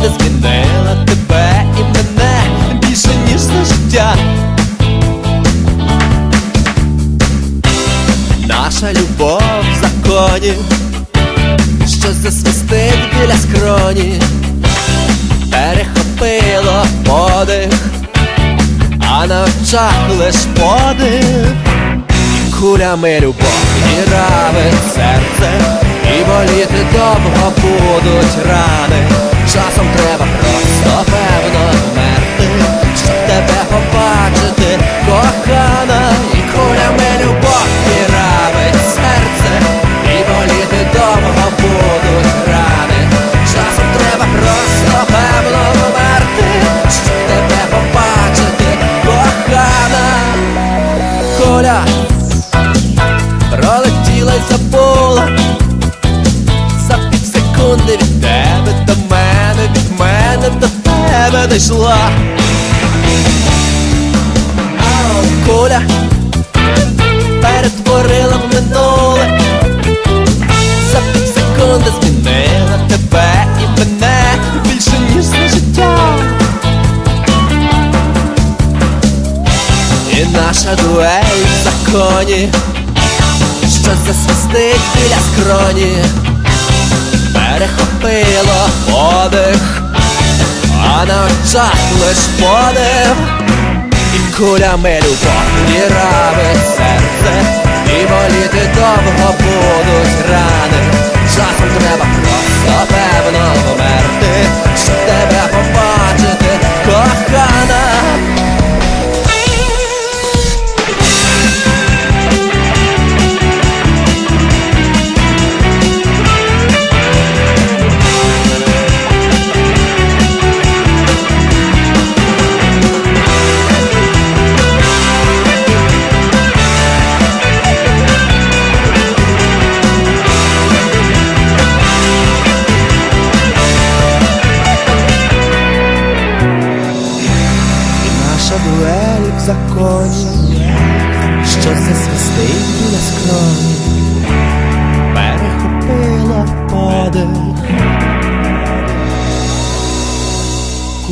секунди змінила тебе і мене більше ніж за життя. Наша любов в законі, що засвистить біля скроні, перехопило подих, а на очах лиш подих, кулями любов і равить серце, і боліти довго будуть рани. Часом треба просто певно вмерти, щоб тебе побачити, кохана, і кулями любов і равить серце, і боліти довго будуть рани. Часом треба просто певно вмерти, щоб тебе побачити, кохана, Коля пролетіла й забула дійшла. Ау, Куля перетворила в минуле, за пів секунди змінила тебе і мене. Більше ніж за життя. І наша дуель в законі, що засвистить біля скроні, перехопило подих, а на очах подив, і кулями любов і рави серце, і боліти довго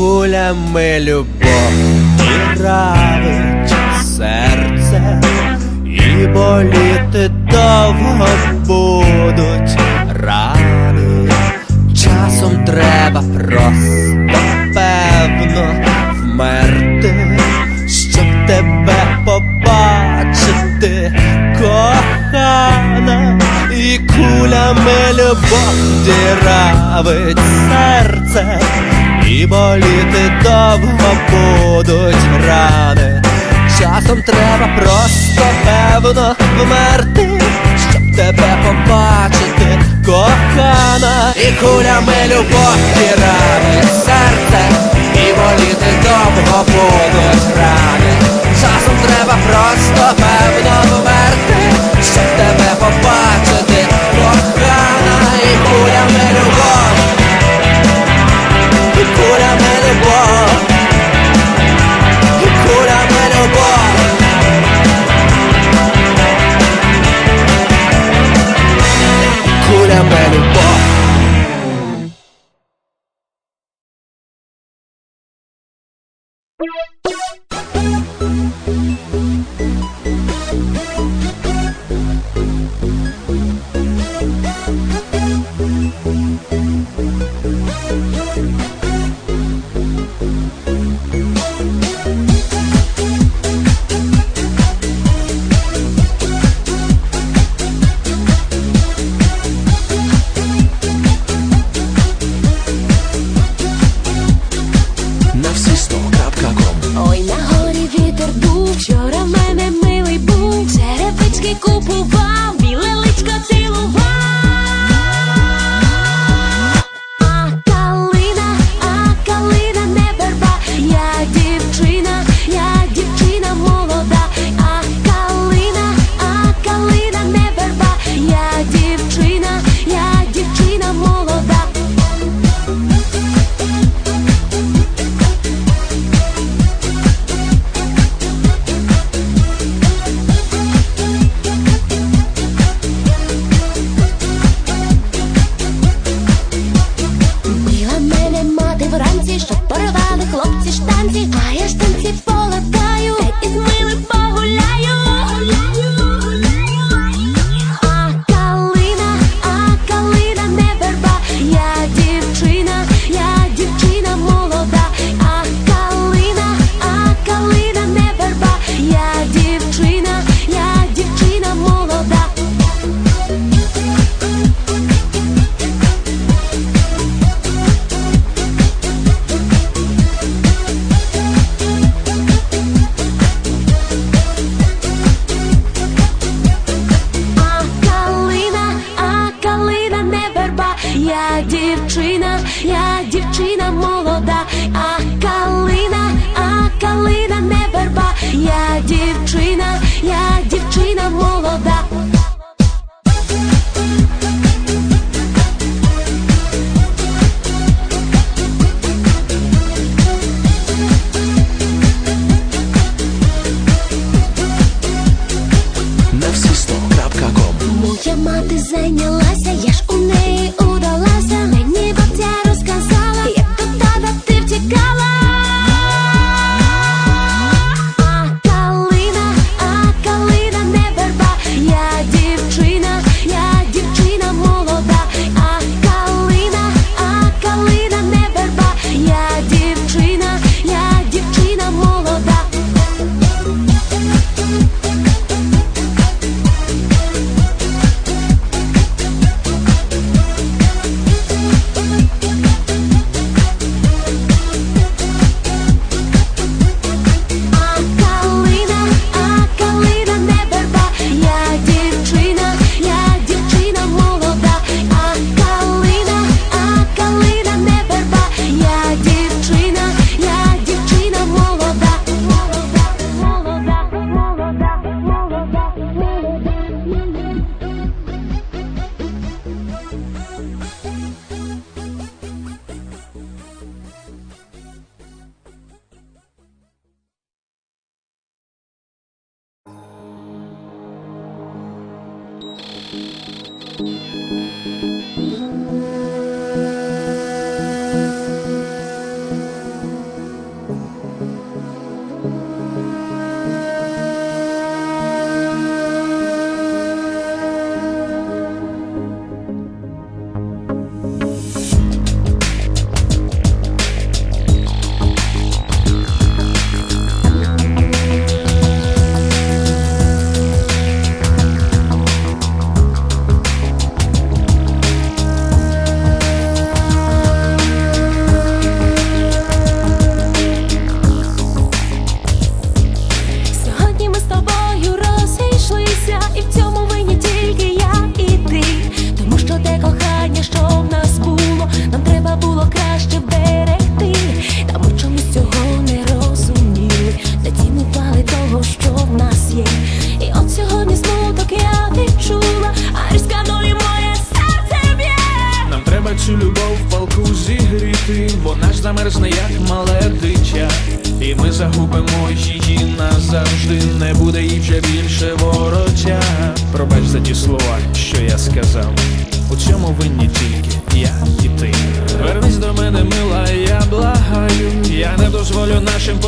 кулями любов і травить серце, і боліти довго будуть рани. Часом треба просто певно вмерти, щоб тебе побачити, кохана, і кулями любов діравить серце і боліти довго будуть рани. Часом треба просто певно вмерти, щоб тебе побачити, кохана, і кулями любов і рани серце, і боліти довго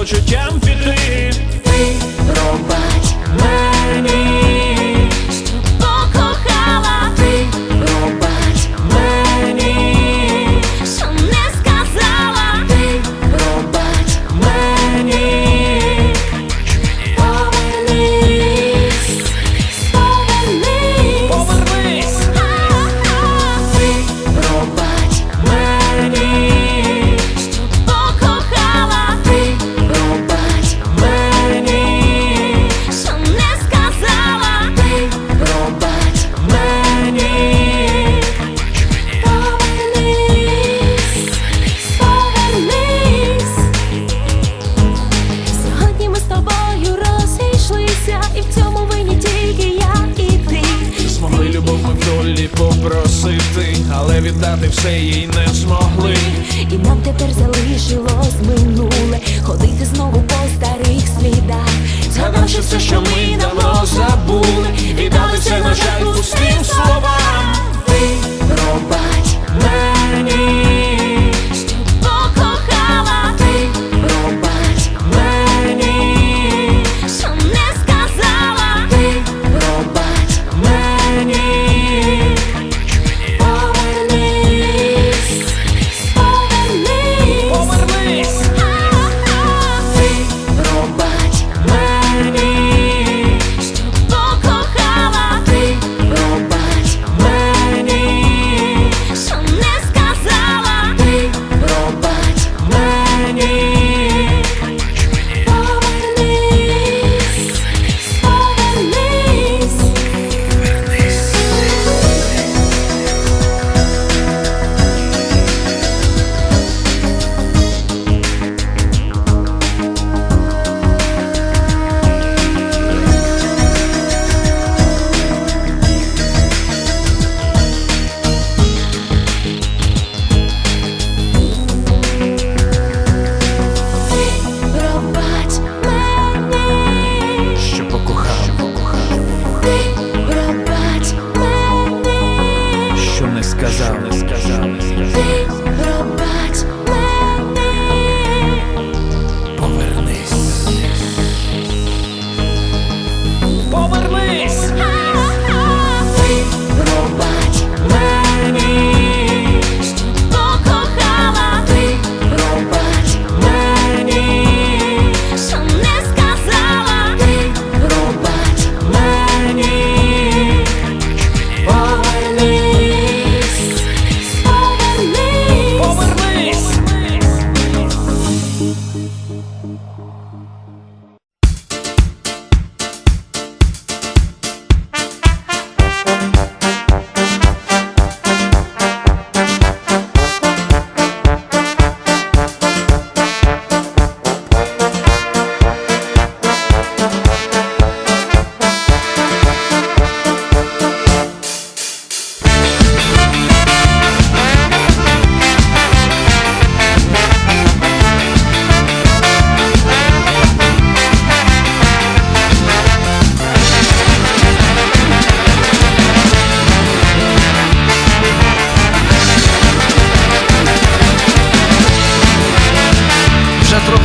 нашим serce na żalu z tym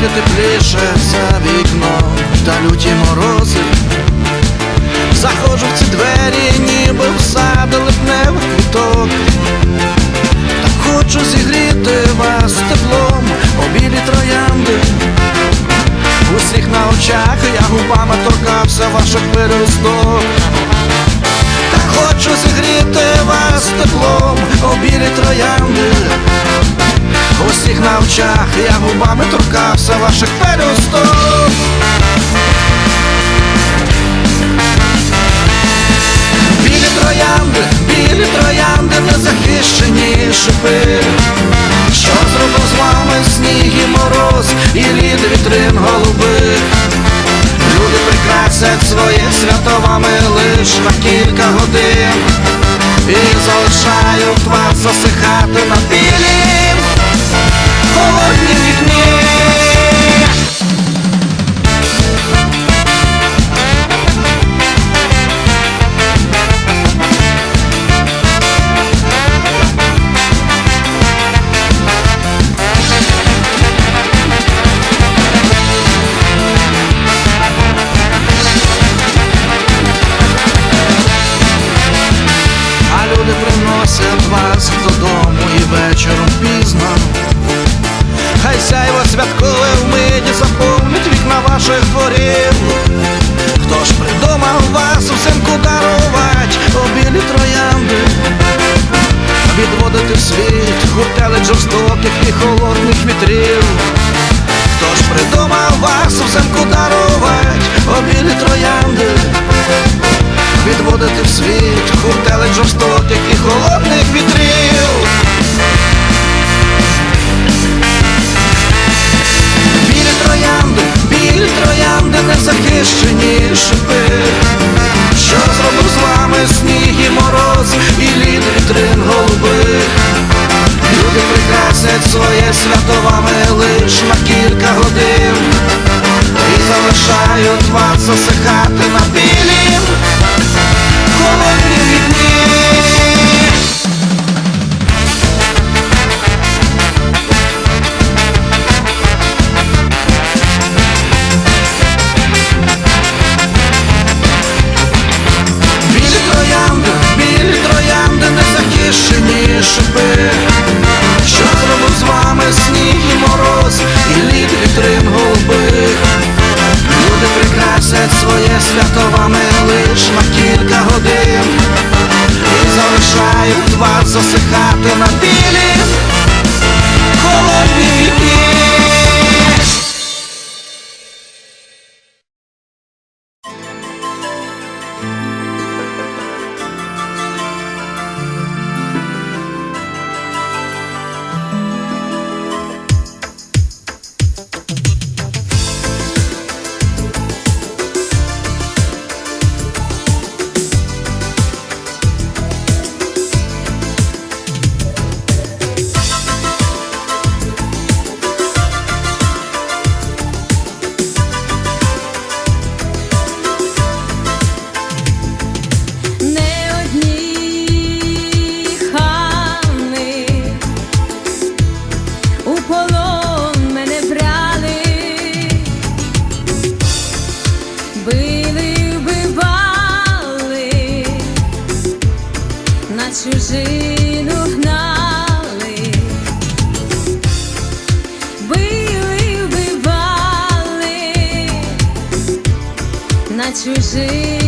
трохи тепліше за вікном та люті морози. Заходжу в ці двері, ніби в сад липневих квіток. Так хочу зігріти вас теплом, обілі троянди. Усіх на очах я губами торкався ваших пересток. Хочу зігріти вас теплом, обілі троянди. Усіх на очах я губами торкався ваших пересток. Білі троянди, білі троянди, незахищені шипи. Що зробив з вами сніг і мороз, і лід вітрин голубих. Люди своє свято вами лиш на кілька годин. І залишають вас засихати на білім холодні вікні ваших дворів. Хто ж придумав вас взимку дарувати обілі троянди? Відводити в світ гуртелик жорстоких і холодних вітрів. Хто ж придумав вас взимку дарувати обілі троянди? Відводити в світ гуртелик жорстоких і холодних вітрів. Троянди, білі троянди, незахищені шипи. Що зробив з вами сніг і мороз, і лід вітрин голубих. Люди прикрасять своє свято вами лиш на кілька годин І залишають вас засихати на білім на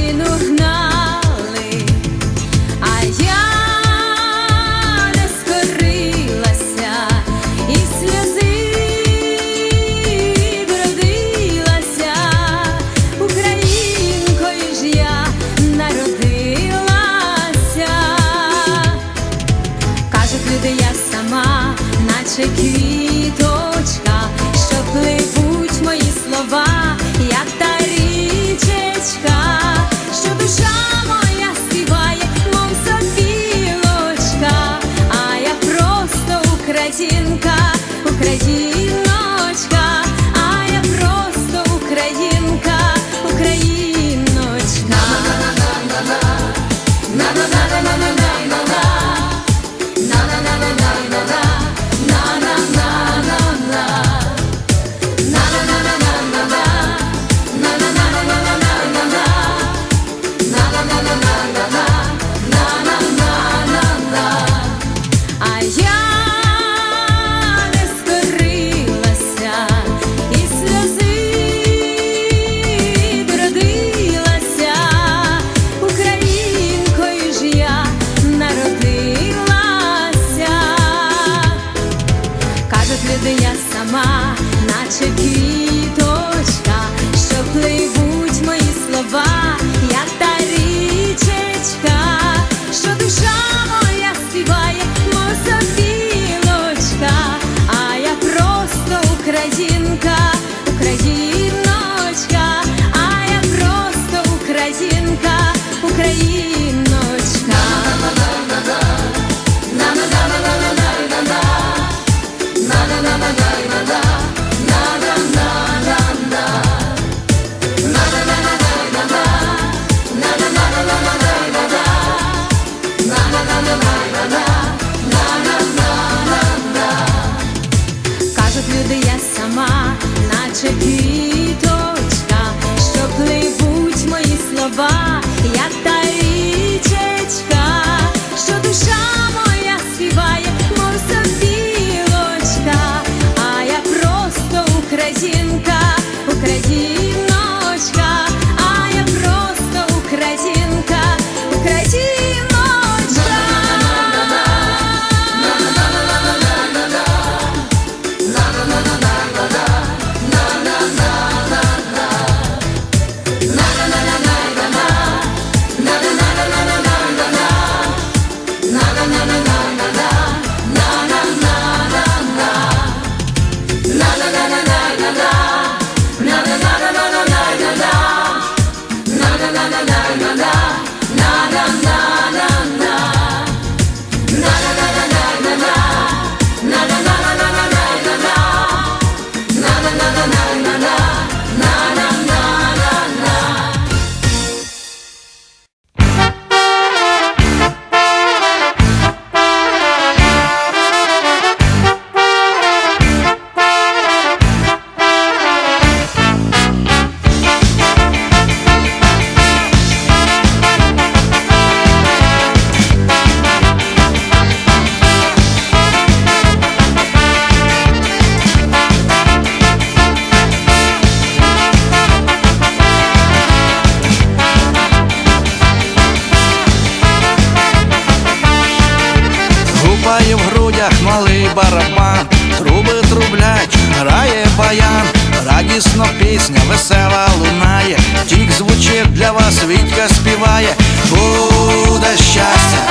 для вас Вітька співає, буде щастя,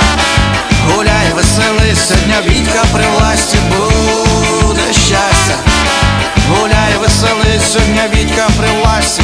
гуляй, веселися, дня Вітька при власті, буде щастя, гуляй, веселися, дня Вітька при власті.